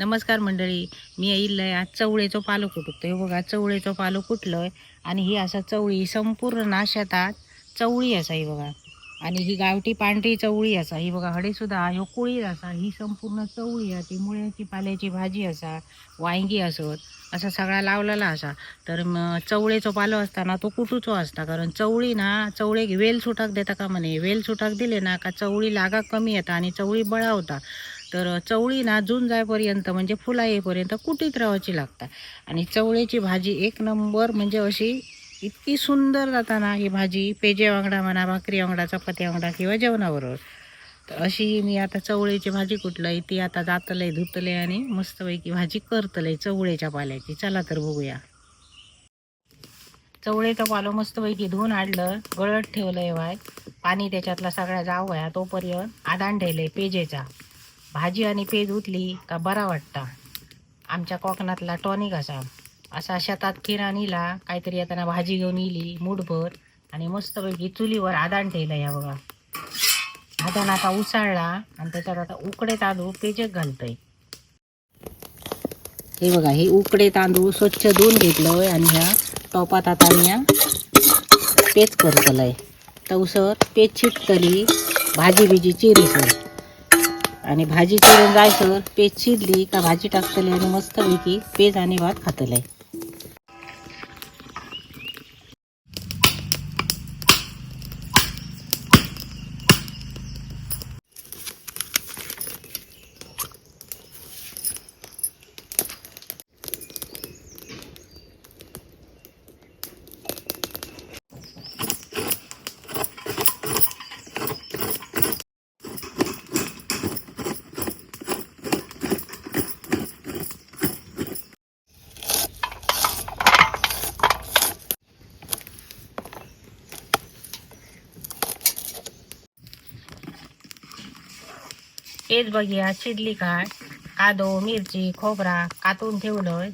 नमस्कार मंडळी मी येईल आज चवळेचं पालो कुटतो हे बघा चवळेचं पालो आहे आणि ही असा चवळी संपूर्ण नाशातात चवळी असा ही बघा. आणि ही गावठी पांढरी चवळी असा. ही बघा हडेसुद्धा ह्यो कुळी असा. ही संपूर्ण चवळी आहे. ती मुळ्याची पाल्याची भाजी असा वांगी असत असा सगळा लावलेला असा. तर मग चवळेचो पालो असताना तो कुटूचो असता? कारण चवळी ना चवळे वेल सुटाक देता का म्हणे? वेल सुटाक दिले ना का चवळी लागा कमी येता आणि चवळी बळावता. तर चवळी ना जून जायपर्यंत म्हणजे फुला येईपर्यंत कुटीत राहायची लागतात. आणि चवळीची भाजी एक नंबर म्हणजे अशी इतकी सुंदर जाता ना ही भाजी पेजे वांगडा म्हणा भाकरी वांगडा चपाती वांगडा किंवा जेवणाबरोबर. तर अशी मी आता चवळीची भाजी कुठलंय ती आता जातलंय धुतलंय आणि मस्तपैकी भाजी करतलंय चवळीच्या पाल्याची. चला तर बघूया. चवळीचं पालो मस्तपैकी धुवून आणलं गळत ठेवलंय वाय पाणी त्याच्यातला सगळ्या जाव तोपर्यंत आदान ठेवलंय पेजेचा. भाजी आणि पेज उतली का बरा वाटता. आमच्या कोकणातला टॉनिक असा. असा शेतात किराणीला काहीतरी येताना भाजी घेऊन इली मूठभर आणि मस्तपैकी चुलीवर आदान ठेवलं या बघा. आदान आता उसाळला आणि त्याच्यात आता उकडे तांदूळ पेजेक घालतंय. हे बघा हे उकडे तांदूळ स्वच्छ धुवून घेतलंय आणि ह्या टोपात आता ह्या पेच करतलंय. तवसर पेच चिटतली भाजी बिजी चिरीसर आणि भाजी चिरून जायसर पेज चिरली का भाजी टाकतली आणि मस्तपैकी पेज आणि भात खातलंय. पेज बघूया शिजली काय? कादो मिरची खोबरा कातून ठेवलं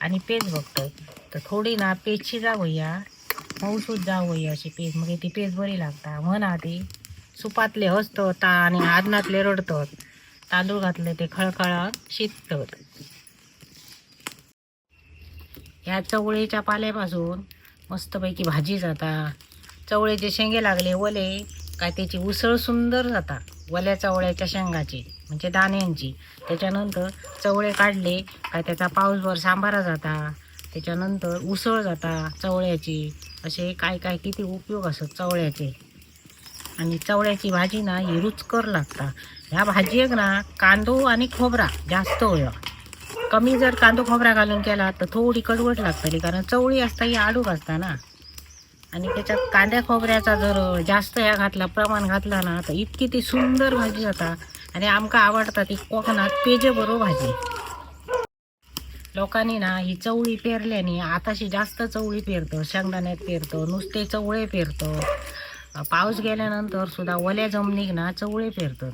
आणि पेज बघतोय. तर थोडी ना पेजची शिजावया मऊसूद जावया अशी पेज. मग ती पेज बरी लागता. म्हणा ती सुपातले हसतं ता आणि आदनातले रडतात. तांदूळ घातले ते खळखळ शिजतात. ह्या चवळीच्या पाल्यापासून मस्तपैकी भाजी जाता. चवळीचे शेंगे लागले वले काय त्याची उसळ सुंदर जाता. वल्या चवळ्याच्या शेंगाचे म्हणजे दाण्यांची. त्याच्यानंतर चवळे काढले काय त्याचा पाऊसभर सांबारा जाता. त्याच्यानंतर उसळ जाता चवळ्याची. असे काय काय किती उपयोग असत चवळ्याचे. आणि चवळ्याची भाजी ना ही रुचकर लागता. ह्या भाजीक ना कांदो आणि खोबरा जास्त होय. कमी जर कांदो खोबरा घालून केला तर थोडी कडवट लागतली कारण चवळी असता ही आडूक असता ना. आणि त्याच्यात कांद्या खोबऱ्याचा जर जास्त ह्या घातला प्रमाण घातला ना तर इतकी ती सुंदर भाजी जाता आणि आमका आवडता ती कोकणात पेजे बरोबर भाजी. लोकांनी ना ही चवळी पेरल्याने आताशी जास्त चवळी पेरतं शेंगदाण्यात पेरतं नुसते चवळे पेरतं. पाऊस गेल्यानंतर सुद्धा ओल्या जमनीक ना चवळे पेरतात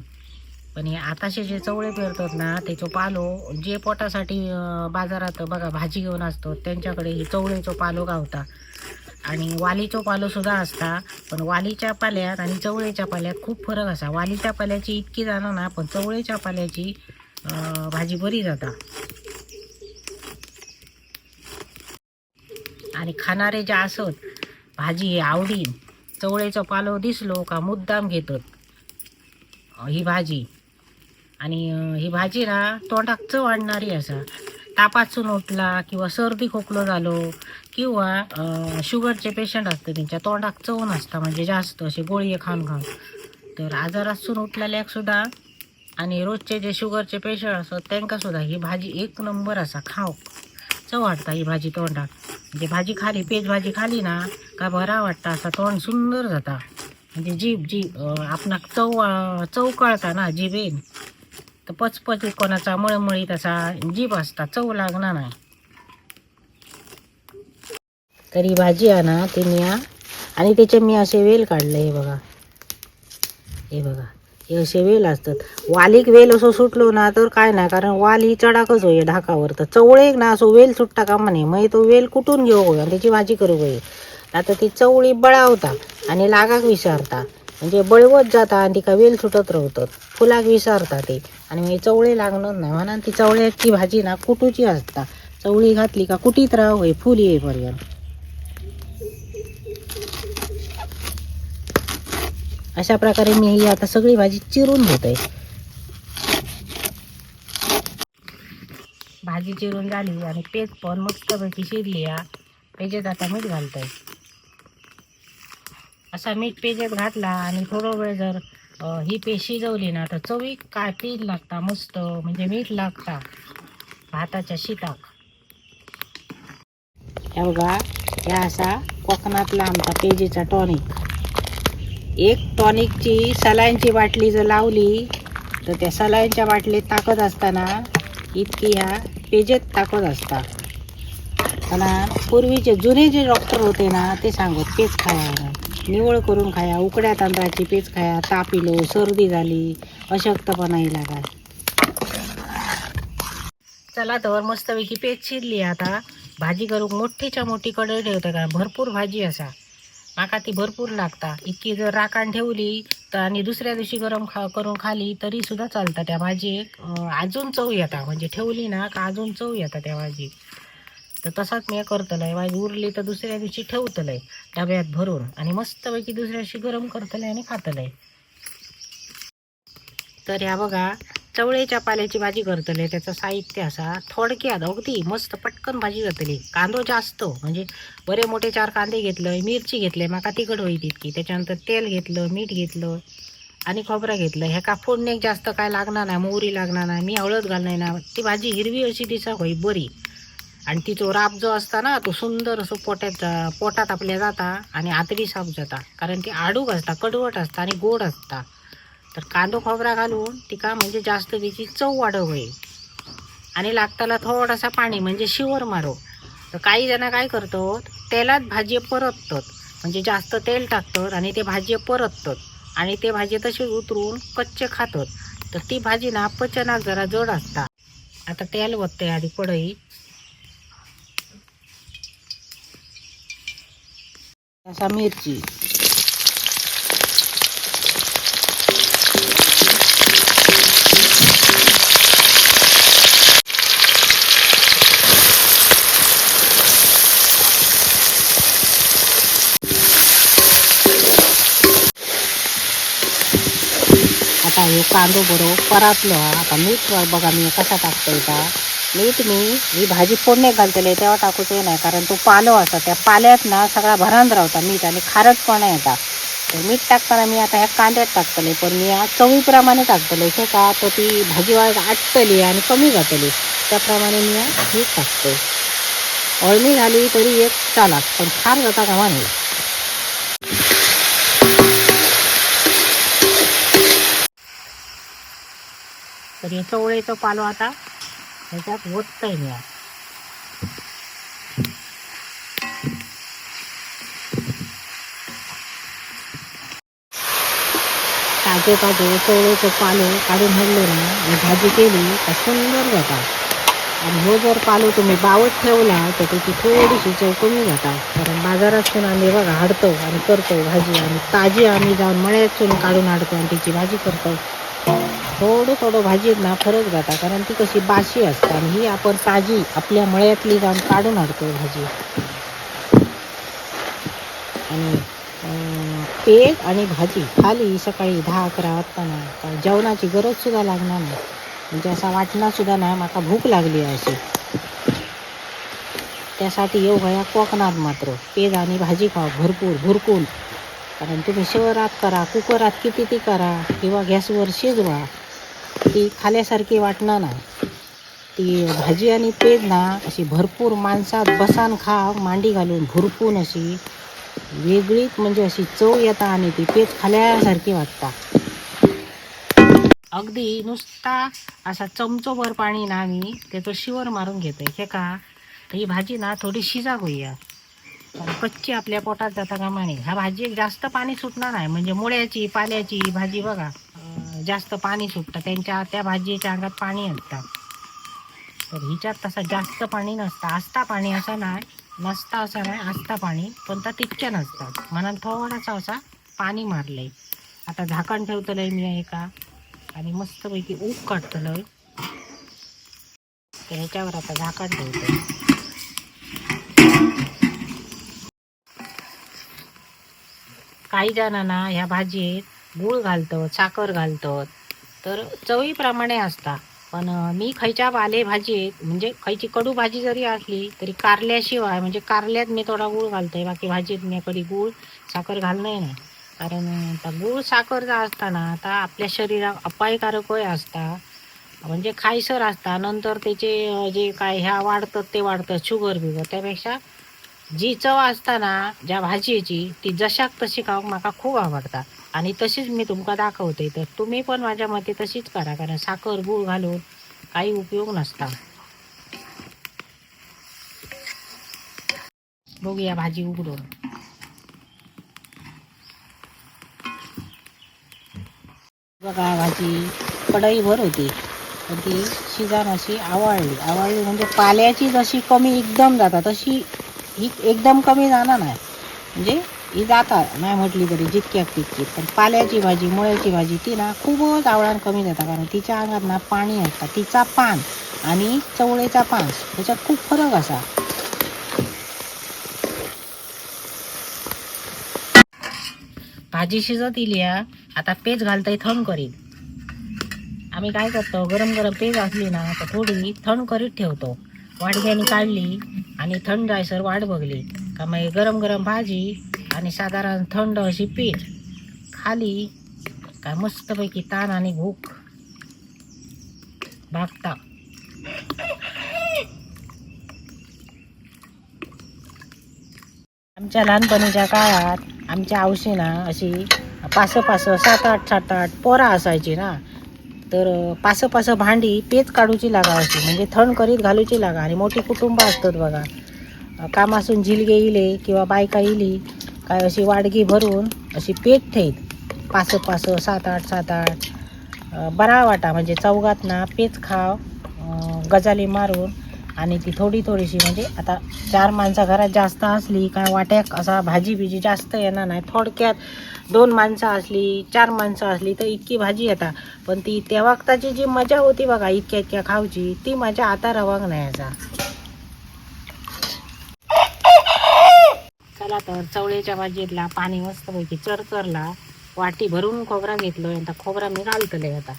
पण हे आताशे जे चवळे पेरतात ना त्याचो पालो जे पोटासाठी बाजारात बघा भाजी घेऊन असतो त्यांच्याकडे ही चवळेचो पालो गावता. आणि वालीचो पालो सुद्धा असता पण वालीच्या पाल्यात आणि चवळेच्या पाल्यात खूप फरक असा. वालीच्या पाल्याची इतकी जाणं ना पण चवळेच्या पाल्याची भाजी बरी जाता. आणि खाणारे जे असत भाजी आवडीन. चवळेचो पालो दिसलो का मुद्दाम घेतात. ही भाजी. आणि ही भाजी ना तोंडाक चव आणणारी असा. तापासून उठला किंवा सर्दी खोकलो झालो किंवा शुगरचे पेशंट असते त्यांच्या तोंडाक चव नसता म्हणजे जास्त असे गोळी खाऊन खाऊन. तर आजारातून उठलेल्याक सुद्धा आणि रोजचे जे शुगरचे पेशंट असतात त्यांका सुद्धा ही भाजी एक नंबर असा खाऊ चव वाटता ही भाजी तोंडात. म्हणजे भाजी खाली पेज भाजी खाली ना का बरा वाटता असा तोंड सुंदर जाता. म्हणजे जीभ जीभ आपणाक चव चव कळता ना जिभेन. तर पचपची कोणाचा मळमळीत असा जीभ असता चव लागणार नाही. तरी भाजी आणा ते मी आणि त्याचे मी असे वेल काढले हे बघा. हे बघा. हे असे वेल असतात. वालीक वेल असं सुटलो ना तर काय नाही कारण वाल ही चढाकच होय ढाकावर. तर चवळेक ना असो वेल सुटता का म्हणे? मग तो वेल कुठून घेऊ होय? आणि त्याची भाजी करू होय? आता ती चवळी बळावता आणि लागाक विसारता. म्हणजे बळवत जाता आणि तिका वेल सुटत रवतात फुलाक विसरता ते. आणि मग चवळे लागणार नाही. म्हणून ती चवळ्याची भाजी ना कुटूची असता. चवळी घातली का कुटीत राव हे फुल येईपर्यंत. अशा प्रकारे मी ही आता सगळी भाजी चिरून घेतोय. भाजी चिरून झाली आणि पेज पण मस्तपैकी शिरली या पेजेत आता मीठ घालतोय. असा मीठ पेजेत घातला आणि थोडा वेळ जर ही पेज शिजवली ना तर चवी काय लागता मस्त म्हणजे मीठ लागता. भाताच्या शिताक. हे बघा ह्या असा कोकणातला आमचा पेजेचा टॉनिक एक टॉनिकची सलाईनची बाटली जर लावली तर त्या सलाईनच्या बाटलीत ताकद असताना इतकी ह्या पेजेत ताकद असता आणि पूर्वीचे जुने जे डॉक्टर होते ना ते सांगत पेज खाया निवळ करून खाया उकड्या तांदळाची पेज खाया ताप इलो सर्दी झाली अशक्तपणा येईल का चला तर मस्तपैकी पेज शिरली आता. भाजी करूक मोठीच्या मोठी कढई ठेवता का भरपूर भाजी असा. माका ती भरपूर लागता. इतकी जर राखण ठेवली तर आणि दुसऱ्या दिवशी गरम खा करून खाली तरी सुद्धा चालतं त्या भाजीक अजून चव येता. म्हणजे ठेवली ना का अजून चव येता त्या भाजीक तर तसाच मी करतलंय. भाजी उरली तर दुसऱ्या दिवशी ठेवतलंय डब्यात भरून. आणि मस्तपैकी दुसऱ्या दिवशी गरम करतलंय आणि खातलंय. तर ह्या बघा चवळेच्या पाल्याची भाजी करतले. त्याचं साहित्य असा थोडक्यात अगदी मस्त पटकन भाजी करतली. कांदो जास्त म्हणजे बरे मोठे चार कांदे घेतलं मिरची घेतले माका तिखट होई तितकी त्याच्यानंतर तेल घेतलं मीठ घेतलं आणि खोबरं घेतलं. ह्याका का जास्त काय लागणार नाही मोहरी लागणार नाही मी हळद घालणार ना ती भाजी हिरवी अशी दिसा होई बरी. आणि तिचो राप जो असता ना तो सुंदर असो पोट्यात पोटात आपल्या जाता आणि आतडी साफ जाता. कारण ती आडूक असता कडवट असता आणि गोड असता. तर कांदो खोबरा घालून तिका म्हणजे जास्त तिची चव वाढव होईल. आणि लागताला थोडासा पाणी म्हणजे शिवर मारो. तर काही जण काय करतात तेलात भाजी परततात. म्हणजे जास्त तेल टाकतात आणि ते भाजी परततात. आणि ते भाजी तशी उतरून कच्चे खातात. तर ती भाजी ना पचनाक जरा जड असता. आता तेल वतते आधी कढई. असा मिरची. आता कांदो बरो परातलो. हा आता मीठ बघा मी कसा टाकतो का मीठ मी ही भाजी फोडणे घालतले तेव्हा टाकूचे नाही कारण तो पालो असा त्या पाल्यात ना सगळा भरांत रावता मीठ आणि खारटपणा येता तर मीठ टाकताना मी आता ह्या कांद्यात टाकतले पण मी या चवीप्रमाणे टाकतले. हे का तर ती भाजी वाळत आटतली आणि कमी जातली. त्याप्रमाणे मी मीठ टाकते अळमी घाली तरी एक चालाक पण फार जाता कामा नाही तर हे चवळेचं पालो आता. ह्याच्यात ओततंय मी ताजे ताजे चवळेचं पालो काढून हल्लो ना आणि भाजी केली तर सुंदर जाता. आणि हो जर पालो तुम्ही बावत ठेवला तर त्याची थोडीशी चव कमी जाता. कारण बाजारातून आम्ही बघा हाडतो आणि करतो भाजी. आणि ताजी आम्ही जाऊन मळ्यातून काढून हाडतो आणि त्याची भाजी करतो. थोडं थोडं भाजीत ना फरक जाता कारण ती कशी बाशी असते आणि ही आपण ताजी आपल्या मळ्यातली जाऊन काढून आणतो भाजी. आणि अं, पेट आणि भाजी खाली सकाळी दहा अकरा वाजताना जेवणाची गरजसुद्धा लागणार नाही. म्हणजे असा वाटणारसुद्धा नाही माका भूक लागली आहे अशी. त्यासाठी येऊ गया कोकणात मात्र पेज आणि भाजी खा भरपूर भरपूर कारण तुम्ही शहरात करा कुकरात किती ती करा किंवा गॅसवर शिजवा ती खाल्यासारखी वाटणार नाही. ती भाजी आणि पेज ना अशी भरपूर माणसात बसान खा मांडी घालून भरपूर अशी वेगळीच म्हणजे अशी चव येता आणि ती पेज खाल्यासारखी वाटता अगदी नुसता असा चमचोभर पाणी ना आम्ही त्याचं शिवर मारून घेतो. हे का? ही भाजी ना थोडी शिजा होईया कच्ची आपल्या पोटात जाता कामाने ह्या भाजीक जास्त पाणी सुटणार नाही. म्हणजे मुळ्याची पाल्याची भाजी बघा. जास्त पाणी सुटतं. त्यांच्या त्या भाजीच्या अंगात पाणी असतं. तर हिच्यात तसं जास्त पाणी नसतं. असता पाणी असं नाही. नसता असं नाही असता पाणी. पण तर तितक्या नसतात. म्हणून थोडासा असा पाणी मारलंय. आता झाकण ठेवतलंय मी एका. आणि मस्तपैकी ऊक काढतलं तर ह्याच्यावर आता झाकण ठेवतो काही जणांना ह्या भाजीत गूळ घालतात साखर घालतात. तर चवीप्रमाणे असता. पण मी खयच्या पालेभाजीत म्हणजे खयची कडू भाजी जरी असली तरी कारल्याशिवाय म्हणजे कारल्यात मी थोडा गूळ घालतोय. बाकी भाजीत मी कधी गूळ साखर घालणार नाही. कारण आता गूळ साखर जर असताना आता आपल्या शरीरात अपायकारक असता. म्हणजे खायसर असता. नंतर त्याचे जे काय ह्या वाढतात ते वाढतात. शुगर बिगर. त्यापेक्षा जी चव असताना ज्या भाजयेची ती जशाक तशी खावंक म्हाका खूप आवडता. आणि तशीच मी तुमका दाखवते. तर तुम्ही पण माझ्या मते तशीच करा. कारण साखर गूळ घालून काही उपयोग नसता. बघूया भाजी उघडून. बघा भाजी कढई भर होती. पण ती शिजान अशी आवळली आवळली म्हणजे पाल्याची जशी कमी एकदम जाता तशी ही एकदम कमी जाणार नाही. म्हणजे ही जाता नाही म्हटली तरी जितक्याक तितकी पण पाल्याची भाजी मुळ्याची भाजी ती ना खूपच आवळान कमी जाता कारण तिच्या अंगात ना पाणी असता तिचा पान आणि चवळेचा पान त्याच्यात खूप फरक असा. भाजी शिजत इली आता पेज घालताय थंड करीत. आम्ही काय करतो? गरम गरम पेज असली ना तर थोडी थंड करीत ठेवतो. वाडग्याने काढली आणि थंड जायसर वाट बघली. का मग गरम गरम भाजी आणि साधारण थंड अशी पीठ खाली काय मस्तपैकी ताण आणि भूक भागता. आमच्या लहानपणीच्या काळात आमच्या आवशीना अशी पाच पाच सात आठ सात आठ पोरा असायची ना. तर पास पास भांडी पेच काढूची लागा अशी. म्हणजे थंड करीत घालूची लागा. आणि मोठी कुटुंब असतात बघा. कामासून झिलगे इले किंवा बायका इली काय अशी वाडगी भरून अशी पेट ठेईत. पास पास सात आठ सात आठ बरा वाटा. म्हणजे चौघात ना पेच खाव गजाली मारून आणि ती थोडी थोडीशी म्हणजे आता चार माणसं घरात जास्त असली काय वाट्याक असा भाजी बिजी जास्त येणार नाही. थोडक्यात दोन माणसं असली चार माणसं असली तर इतकी भाजी येता. पण ती त्या वक्ताची जी मजा होती बघा इतक्या इतक्या खाऊची ती मजा आता रवांग नाही याचा चला तर चवळीच्या भाजीतला पाणी मस्तपैकी चरचरला वाटी भरून खोबरा घेतलोय आता खोबरा मी घालतले आता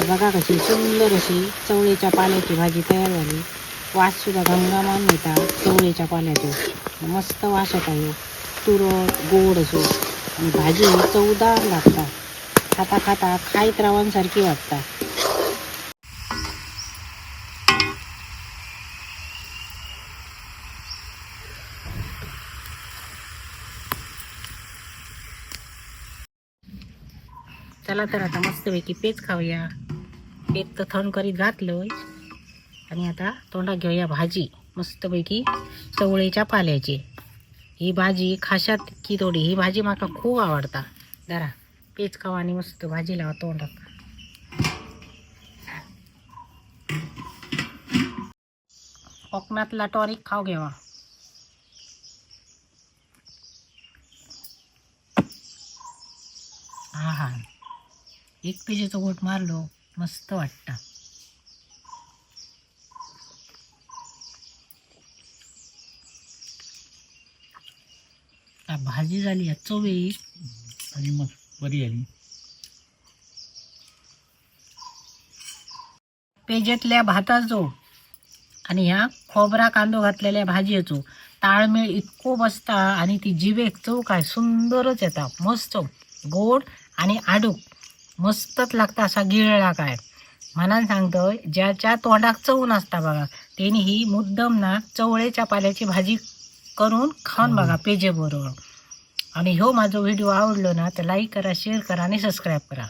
बघा कशी सुंदर अशी चवळीच्या पाल्याची भाजी तयार झाली. वास सुद्धा घमघमान येतात चवळीच्या पाल्याचो मस्त वास येतो. तुरट गोड असो. आणि भाजी चवदार लागता खाता खाता खायत रावांसारखी वाटतात. चला तर आता मस्तपैकी पेच खाऊया. पेच तर थंड करीत घातलं आणि आता तोंडात घेऊया भाजी. मस्तपैकी चवळीच्या पाल्याची. ही भाजी खाशात की थोडी? ही भाजी म्हाका खूप आवडता. जरा पेज खावा आणि मस्त भाजी लावा तोंडात. कोकणातला टॉनिक खाऊ घ्यावा हा हा एक पेजेचं गोट मारलो मस्त वाटतं. भाजी झाली आहे चवळी. आणि मग बरी आली. पेजेतल्या भाताचो आणि ह्या खोबरा कांदो घातलेल्या भाजयेचो ताळमेळ इतको बसता आणि ती जिवेक चव काय सुंदरच येता. मस्त गोड आणि आडूक मस्तच लागता असा गिळला काय. म्हणान सांगतोय ज्याच्या तोंडाक चव नसता बघा त्यांनी ही मुद्दम ना चवळेच्या पाल्याची भाजी करून खाऊन बघा पेजे बरोबर आणि हो माझा व्हिडिओ आवडलो ना तर लाईक करा शेअर करा आणि सबस्क्राईब करा.